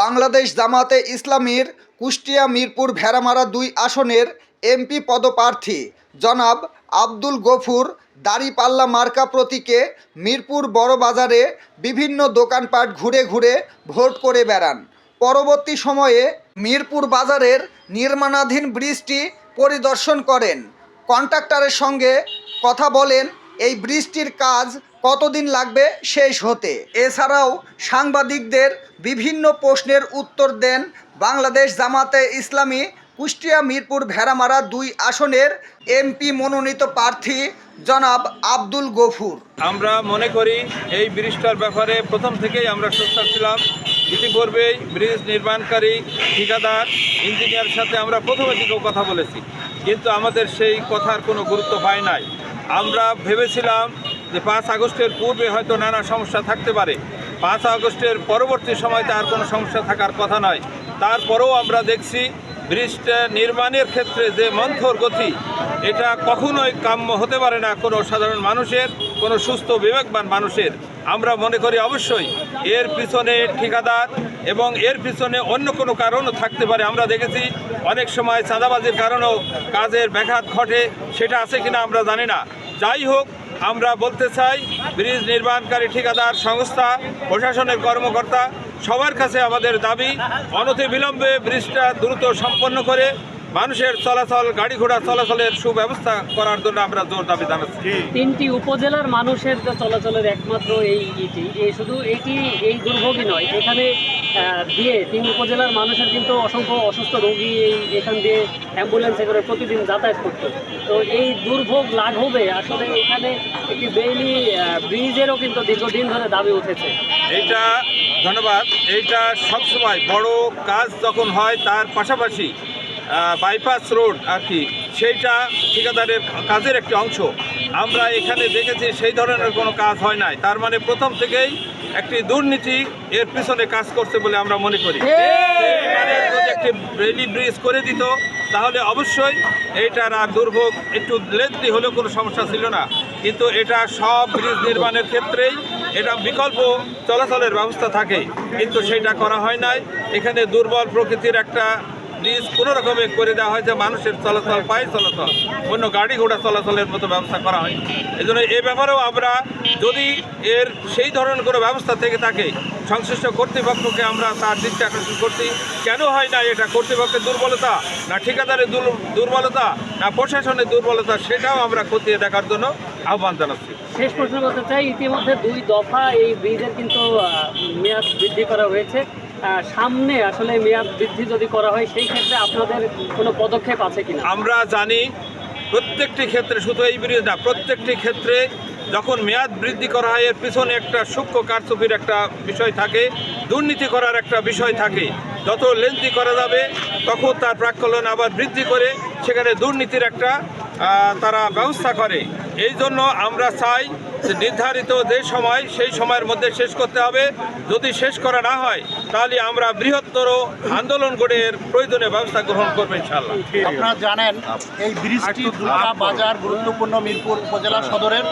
বাংলাদেশ জামাতে ইসলামীর কুষ্টিয়া, মিরপুর, ভেড়ামারা দুই আসনের এমপি পদপ্রার্থী জনাব আব্দুল গফুর দাড়িপাল্লা মার্কা প্রতীকে মিরপুর বড় বাজারে বিভিন্ন দোকানপাট ঘুরে ঘুরে ভোট করে বেড়ান। পরবর্তী সময়ে মিরপুর বাজারের নির্মাণাধীন ব্রিজটি পরিদর্শন করেন। কন্ট্রাক্টরের সঙ্গে কথা বলেন, এই ব্রিজটির কাজ কতদিন লাগবে শেষ হতে? এছাড়াও সাংবাদিকদের বিভিন্ন প্রশ্নের উত্তর দেন বাংলাদেশ জামাতে ইসলামী কুষ্টিয়া মিরপুর ভেড়ামারা দুই আসনের এমপি মনোনীত প্রার্থী জনাব আব্দুল গফুর। আমরা মনে করি এই ব্রিজটার ব্যাপারে প্রথম থেকেই আমরা সোচ্চার ছিলাম। ইতিপূর্বেই ব্রিজ নির্মাণকারী, ঠিকাদার, ইঞ্জিনিয়ারের সাথে আমরা প্রথমে থেকেও কথা বলেছি। কিন্তু আমাদের সেই কথার কোনো গুরুত্ব পায় নাই। আমরা ভেবেছিলাম যে পাঁচ আগস্টের পূর্বে হয়তো নানা সমস্যা থাকতে পারে। পাঁচ আগস্টের পরবর্তী সময় তার কোনো সমস্যা থাকার কথা নয়। তারপরেও আমরা দেখছি ব্রিজটা নির্মাণের ক্ষেত্রে যে মন্থর গতি, এটা কখনোই কাম্য হতে পারে না কোনো সাধারণ মানুষের, কোনো সুস্থ বিবেকবান মানুষের। আমরা মনে করি অবশ্যই এর পিছনে ঠিকাদার এবং এর পিছনে অন্য কোনো কারণও থাকতে পারে। আমরা দেখেছি অনেক সময় চাঁদাবাজির কারণেও কাজের ব্যাঘাত ঘটে, সেটা আছে কিনা আমরা জানি না। যাই হোক আমরা বলতে চাই, ব্রিজ নির্মাণকারী ঠিকাদার সংস্থা, প্রশাসনের কর্মকর্তা, সবার কাছে আমাদের দাবি অনতি বিলম্বে ব্রিজটা দ্রুত সম্পন্ন করে মানুষের চলাচল গাড়ি ঘোড়া চলাচলের সুব্যবস্থা করার জন্য আমরা জোর দাবি জানাচ্ছি। তিনটি উপজেলার মানুষের চলাচলের একমাত্র এই এই শুধু এটি, এই দুর্ভোগই নয়, এখানে দিয়ে তিন উপজেলার মানুষের কিন্তু অসংখ্য অসুস্থ রোগী এখান দিয়ে অ্যাম্বুলেন্সে করে প্রতিদিন যাতায়াত করতো। তো এই দুর্ভোগ লাঘবে, আসলে এখানে একটি বেইলি ব্রিজেরও কিন্তু দীর্ঘদিন ধরে দাবি উঠেছে। এইটা, ধন্যবাদ, এইটা সবসময় বড় কাজ যখন হয় তার পাশাপাশি বাইপাস রোড আর কি, সেইটা ঠিকাদারের কাজের একটি অংশ। আমরা এখানে দেখেছি সেই ধরনের কোনো কাজ হয় নাই। তার মানে প্রথম থেকেই একটি দুর্নীতি এর পিছনে কাজ করছে বলে আমরা মনে করি। একটি রেলি ব্রিজ করে দিত তাহলে অবশ্যই এইটার আর দুর্ভোগ একটু লেন্থি হলেও কোনো সমস্যা ছিল না। কিন্তু এটা সব ব্রিজ নির্মাণের ক্ষেত্রেই এটা বিকল্প চলাচলের ব্যবস্থা থাকে। কিন্তু সেটা করা হয় নাই। এখানে দুর্বল প্রকৃতির একটা ব্রিজ কোনো রকমে করে দেওয়া হয়েছে মানুষের চলাচল পায়ে চলাচল, অন্য গাড়ি ঘোড়া চলাচলের মতো ব্যবস্থা করা হয়। এই জন্য এ ব্যাপারেও আমরা যদি এর সেই ধরনের কোনো ব্যবস্থা থেকে থাকে সংশ্লিষ্ট কর্তৃপক্ষকে আমরা তার দৃষ্টি আকর্ষণ করছি, কেন হয় না এটা কর্তৃপক্ষের দুর্বলতা, না ঠিকাদারের দুর- দুর্বলতা, না প্রশাসনের দুর্বলতা, সেটাও আমরা খতিয়ে দেখার জন্য আহ্বান জানাচ্ছি। শেষ প্রশ্ন করতে চাই, ইতিমধ্যে দুই দফা এই ব্রিজের কিন্তু মেয়াদ বৃদ্ধি করা হয়েছে। সামনে আসলে মেয়াদ বৃদ্ধি যদি করা হয়, সেই ক্ষেত্রে আপনাদের কোনো পদক্ষেপ আছে কিনা? আমরা জানি প্রত্যেকটি ক্ষেত্রে, শুধু এই ব্রিজ না, প্রত্যেকটি ক্ষেত্রে যখন মেয়াদ বৃদ্ধি করা হয়, এর পিছনে একটা সূক্ষ্ম কারচুপির একটা বিষয় থাকে, দুর্নীতি করার একটা বিষয় থাকে। যত লেন্থি করা যাবে, তখন তার প্রাক্কলন আবার বৃদ্ধি করে, সেখানে দুর্নীতির একটা তারা ব্যবস্থা করে। এই জন্য আমরা চাই যে নির্ধারিত যে সময় সেই সময়ের মধ্যে শেষ করতে হবে। যদি শেষ করা না হয় তাহলে আমরা বৃহত্তর আন্দোলন করে এর প্রয়োজনীয় ব্যবস্থা গ্রহণ করব ইনশাল্লাহ আপনারা জানেন এই ব্রিজটি দুর্গা বাজার গুরুত্বপূর্ণ মিরপুর উপজেলা সদরের।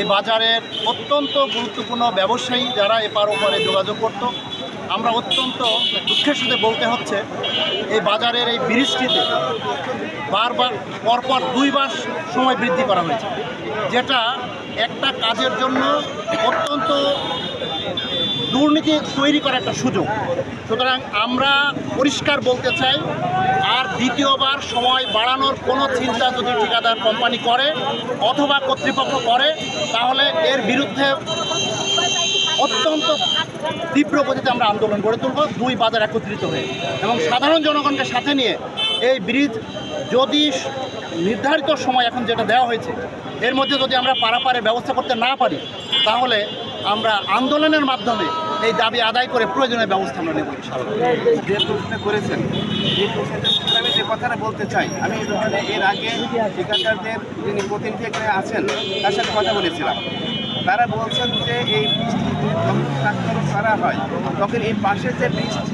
এই বাজারের অত্যন্ত গুরুত্বপূর্ণ ব্যবসায়ী যারা এপার ওপারে যোগাযোগ করত আমরা অত্যন্ত দুঃখের সাথে বলতে হচ্ছে এই বাজারের এই ব্রিজটিতে বারবার পরপর দুইবার সময় বৃদ্ধি করা হয়েছে। যেটা একটা কাজের জন্য অত্যন্ত দুর্নীতি তৈরি করার একটা সুযোগ। সুতরাং আমরা পরিষ্কার বলতে চাই, আর দ্বিতীয়বার সময় বাড়ানোর কোনো চিন্তা যদি ঠিকাদার কোম্পানি করে অথবা কর্তৃপক্ষ করে, তাহলে এর বিরুদ্ধে অত্যন্ত তীব্র গতিতে আমরা আন্দোলন গড়ে তুলব, দুই বাজার একত্রিত হয়ে। এবং সাধারণ জনগণকে সাথে নিয়ে এই ব্রিজ যদি নির্ধারিত সময় এখন যেটা দেওয়া হয়েছে, এর মধ্যে যদি আমরা পারাপারের ব্যবস্থা করতে না পারি, তাহলে আমরা আন্দোলনের মাধ্যমে এই দাবি আদায় করে প্রয়োজনীয় ব্যবস্থা আমরা নেব যে প্রশ্ন করেছেন, এই প্রশ্নের আমি যে কথাটা বলতে চাই, আমি এর আগে ঠিকাদারদের যিনি প্রতিনিধি এখানে আছেন, তার সাথে কথা বলেছিলাম। তারা বলছেন যে এই বৃষ্টি ট্রাক্টর ছাড়া হয়। তখন এই পাশে যে বৃষ্টি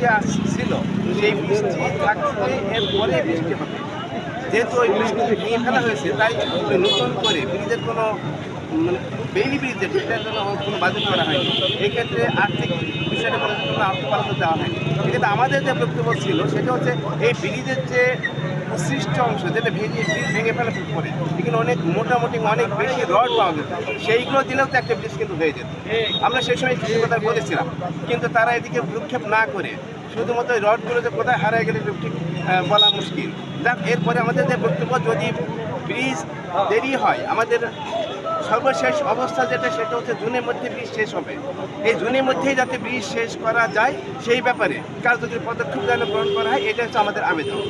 ছিল সেই বৃষ্টি থাকতে এরপরে বৃষ্টি হবে। যেহেতু ওই বৃষ্টি নিয়ে ফেলা হয়েছে, তাই নতুন করে ব্রিজের কোনো মানে ব্রিজের সেটার জন্য কোনো বাজেট করা হয়নি। এক্ষেত্রে আর্থিক বিষয়টা কোনো অর্থ পাল্টা দেওয়া হয়নি। কিন্তু আমাদের যে বক্তব্য ছিল, সেটা হচ্ছে এই ব্রিজের যে উৎসৃষ্ট অংশ, যেটা ভেঙে ভেঙে ফেলা পরে এখানে অনেক মোটামুটি অনেক বেশি রড পাওয়া যেত সেইগুলো দিলেও তো একটা ব্রিজ কিন্তু হয়ে যেত। আমরা সেই সময় কিছু কথা বলেছিলাম কিন্তু তারা এদিকে ভ্রুক্ষেপ না করে শুধুমাত্র এই রডগুলো যে কোথায় হারিয়ে গেলে ঠিক বলা মুশকিল। যাক, এরপরে আমাদের যে বক্তব্য, যদি ব্রিজ দেরি হয়, আমাদের সর্বশেষ অবস্থা যেটা, সেটা হচ্ছে জুনের মধ্যে বীজ শেষ হবে। এই জুনের মধ্যেই যাতে বীজ শেষ করা যায়, সেই ব্যাপারে কার্যকরী পদক্ষেপ যেন গ্রহণ করা হয়, এটা হচ্ছে আমাদের আবেদন।